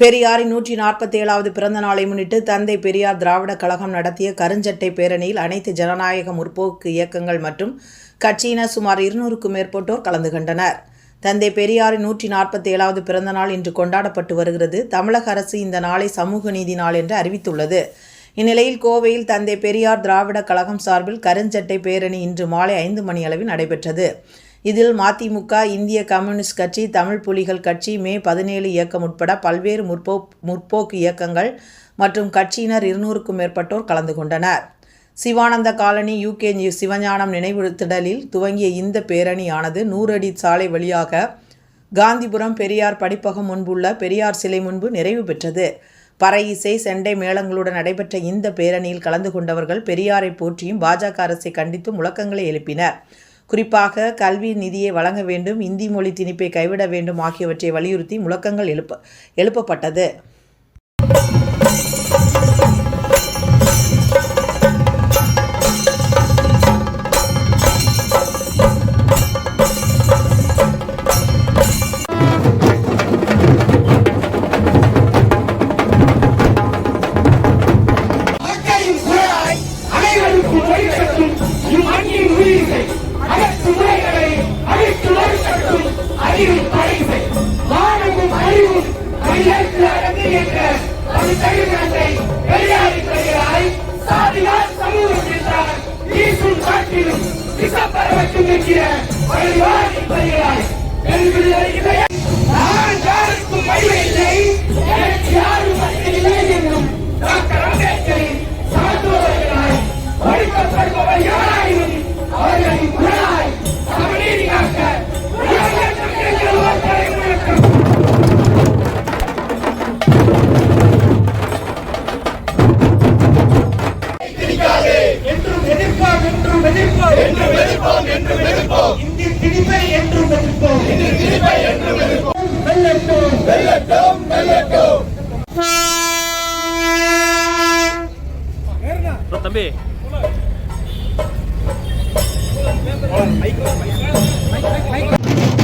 பெரியாரின் நூற்றி நாற்பத்தி ஏழாவது பிறந்த நாளை முன்னிட்டு தந்தை பெரியார் திராவிட கழகம் நடத்திய கருஞ்சட்டை பேரணியில் அனைத்து ஜனநாயக முற்போக்கு இயக்கங்கள் மற்றும் கட்சியினர் சுமார் இருநூறுக்கும் மேற்பட்டோர் கலந்து கொண்டனர். தந்தை பெரியாரின் நூற்றி நாற்பத்தி ஏழாவது பிறந்த நாள் இன்று கொண்டாடப்பட்டு வருகிறது. தமிழக அரசு இந்த நாளை சமூக நீதி நாள் என்று அறிவித்துள்ளது. இந்நிலையில் கோவையில் தந்தை பெரியார் திராவிட கழகம் சார்பில் கருஞ்சட்டை பேரணி இன்று மாலை ஐந்து மணி அளவில் நடைபெற்றது. இதில் மதிமுக இந்திய கம்யூனிஸ்ட் கட்சி தமிழ் புலிகள் கட்சி மே பதினேழு இயக்கம் உட்பட பல்வேறு முற்போ முற்போக்கு இயக்கங்கள் மற்றும் கட்சியினர் இருநூறுக்கும் மேற்பட்டோர் கலந்து கொண்டனர். Sivananda colony U K Sivagnanam நினைவுத்திடலில் துவங்கிய இந்த பேரணியானது நூறடி சாலை வழியாக காந்திபுரம் பெரியார் படிப்பகம் முன்புள்ள பெரியார் சிலை முன்பு நிறைவு பெற்றது. பறை இசை செண்டை மேளங்களுடன் நடைபெற்ற இந்த பேரணியில் கலந்து கொண்டவர்கள் பெரியாரை போற்றியும் பாஜக அரசை கண்டித்தும் முழக்கங்களை எழுப்பினர். குறிப்பாக கல்வி நிதியை வழங்க வேண்டும் இந்தி மொழி திணிப்பை கைவிட வேண்டும் ஆகியவற்றை வலியுறுத்தி முழக்கங்கள் எழுப்ப எழுப்பப்பட்டது. அறிவும் படைசை கையெழுத்து அடங்கு என்ற ஒரு பெரியாரின் பெயராய் சாதியார் சமூகம் என்றார் வீசும் காட்டிலும் விசப்பரவற்றும் என்கிற வழிவாரின் பெயராய் எங்களுடைய தம்பி மைக் மைக் மைக்